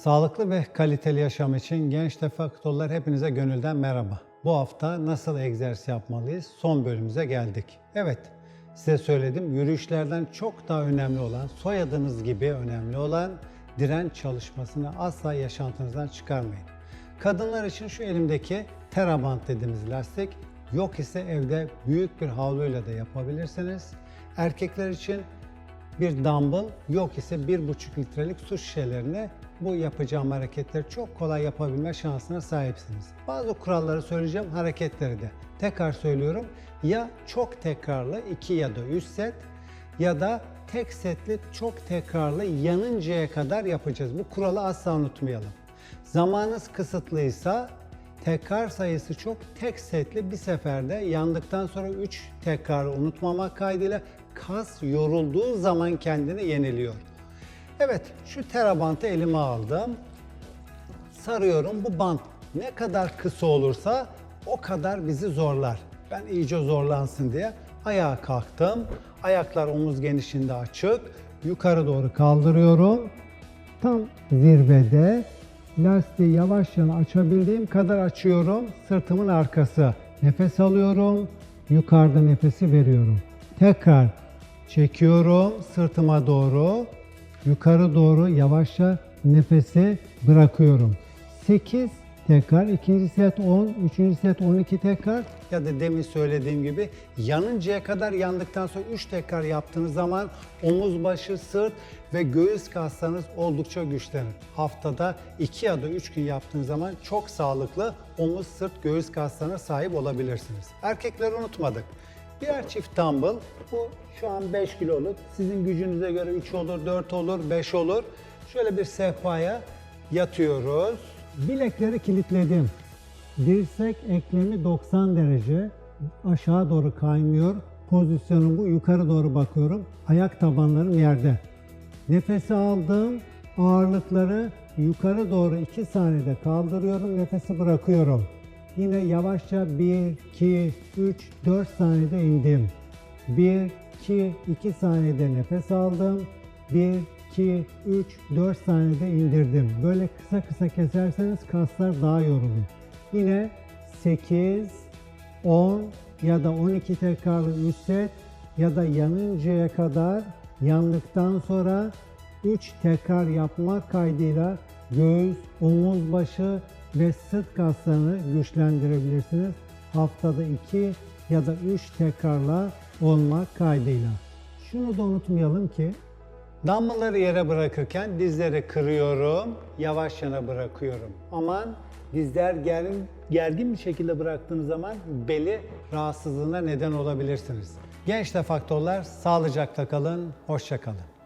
Sağlıklı ve kaliteli yaşam için genç tefaktorlar hepinize gönülden merhaba. Bu hafta nasıl egzersiz yapmalıyız? Son bölümümüze geldik. Evet, size söyledim yürüyüşlerden çok daha önemli olan, soyadınız gibi önemli olan direnç çalışmasını asla yaşantınızdan çıkarmayın. Kadınlar için şu elimdeki terabant dediğimiz lastik, yok ise evde büyük bir havluyla da yapabilirsiniz. Erkekler için bir dumbbell yok ise 1,5 litrelik su şişelerini bu yapacağım hareketleri çok kolay yapabilme şansına sahipsiniz. Bazı kuralları söyleyeceğim, hareketleri de. Tekrar söylüyorum. Ya çok tekrarlı 2 ya da 3 set ya da tek setli çok tekrarlı yanıncaya kadar yapacağız. Bu kuralı asla unutmayalım. Zamanınız kısıtlıysa tekrar sayısı çok tek setli bir seferde yandıktan sonra 3 tekrarı unutmamak kaydıyla kas yorulduğu zaman kendini yeniliyor. Evet şu terabantı elime aldım. Sarıyorum bu bant ne kadar kısa olursa o kadar bizi zorlar. Ben iyice zorlansın diye ayağa kalktım. Ayaklar omuz genişliğinde açık. Yukarı doğru kaldırıyorum. Tam zirvede lastiği yavaşça açabildiğim kadar açıyorum. Sırtımın arkası. Nefes alıyorum. Yukarıda nefesi veriyorum. Tekrar çekiyorum sırtıma doğru. Yukarı doğru yavaşça nefesi bırakıyorum. 8 tekrar, ikinci set 10, üçüncü set 12 tekrar ya da demin söylediğim gibi yanıncaya kadar yandıktan sonra 3 tekrar yaptığınız zaman omuz başı, sırt ve göğüs kaslarınız oldukça güçlenir. Haftada 2 ya da 3 gün yaptığınız zaman çok sağlıklı omuz, sırt, göğüs kaslarına sahip olabilirsiniz. Erkekleri unutmadık. Birer çift dumbbell. Bu şu an 5 kiloluk. Sizin gücünüze göre 3 olur, 4 olur, 5 olur. Şöyle bir sehpaya yatıyoruz. Bilekleri kilitledim. Dirsek eklemi 90 derece. Aşağı doğru kaymıyor. Pozisyonum bu. Yukarı doğru bakıyorum. Ayak tabanlarım yerde. Nefesi aldım. Ağırlıkları yukarı doğru 2 saniyede kaldırıyorum. Nefesi bırakıyorum. Yine yavaşça 1, 2, 3, 4 saniyede indim. 1, 2, 2 saniyede nefes aldım. 1, 2, 3, 4 saniyede indirdim. Böyle kısa kısa keserseniz kaslar daha yorulur. Yine 8, 10 ya da 12 tekrarlı 3 set ya da yanıncaya kadar yandıktan sonra 3 tekrar yapmak kaydıyla göğüs, omuz başı ve sırt kaslarını güçlendirebilirsiniz. Haftada 2 ya da 3 tekrarla olmak kaydıyla. Şunu da unutmayalım ki Dumbbellları yere bırakırken dizleri kırıyorum, yavaş yana bırakıyorum. Aman dizler gergin, gergin bir şekilde bıraktığınız zaman beli rahatsızlığına neden olabilirsiniz. Genç faktörler sağlıcakla kalın, hoşça kalın.